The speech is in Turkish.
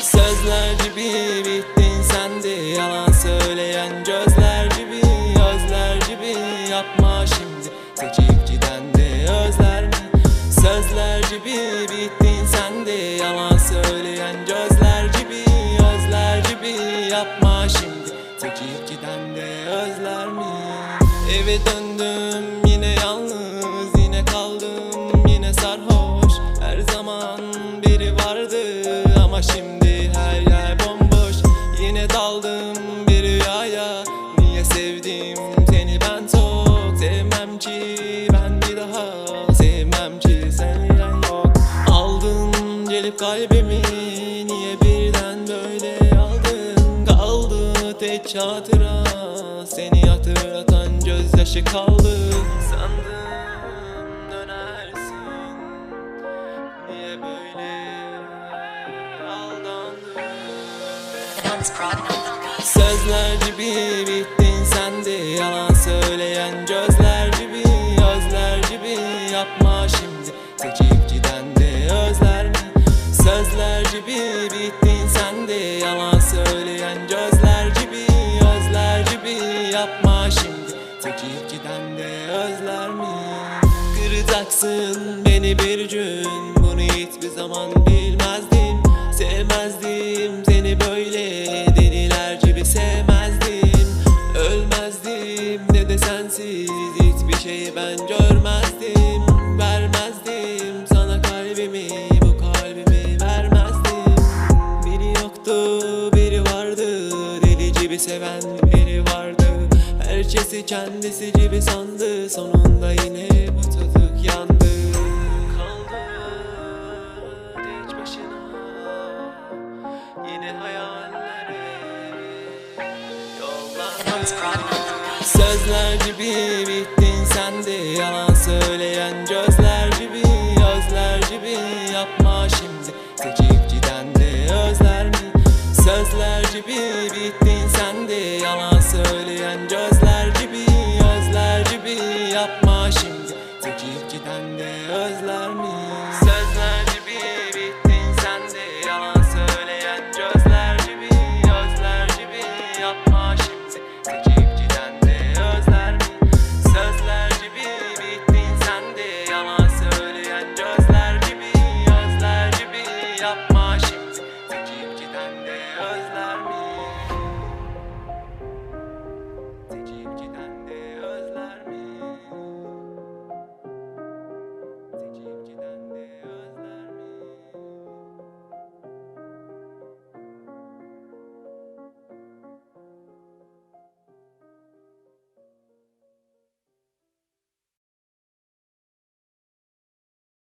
Sözler gibi bittin sen de Yalan söyleyen gözler gibi Özler gibi yapma şimdi Seçip giden de özler mi? Sözler gibi bittin sen de Yalan söyleyen gözler gibi Özler gibi yapma şimdi Seçip giden de özler mi? Eve döndüm ben bir daha Sevmem ki seninle yok. Aldın gelip kalbimi Niye birden böyle aldın? Kaldı tek hatıra Seni hatırlatan gözyaşı kaldı. Sandım dönersin Niye böyle Prod. Sözler gibi bittin Sözler gibi bittin sen de. Yalan söyleyen gözler gibi Özler gibi yapma şimdi. Seçip giden de özler mi? Kıracaksın beni bir gün. Bunu hiçbir zaman bilmezdim. Sevmezdim seni böyle. Deliler gibi sevmezdim. Ölmezdim ne de sensiz. Hiçbir şeyi ben görmezdim gibi seven biri vardı. Herkesi kendisi gibi sandı. Sonunda yine bu tutuk yandı. Kaldı tek başına. Yine hayallere. Sözler gibi bittin sen de. Yalan söyleyen gözler gibi Özler gibi yapma şimdi. Seçip giden de özler mi? Sözler gibi bittin Benden özler mi?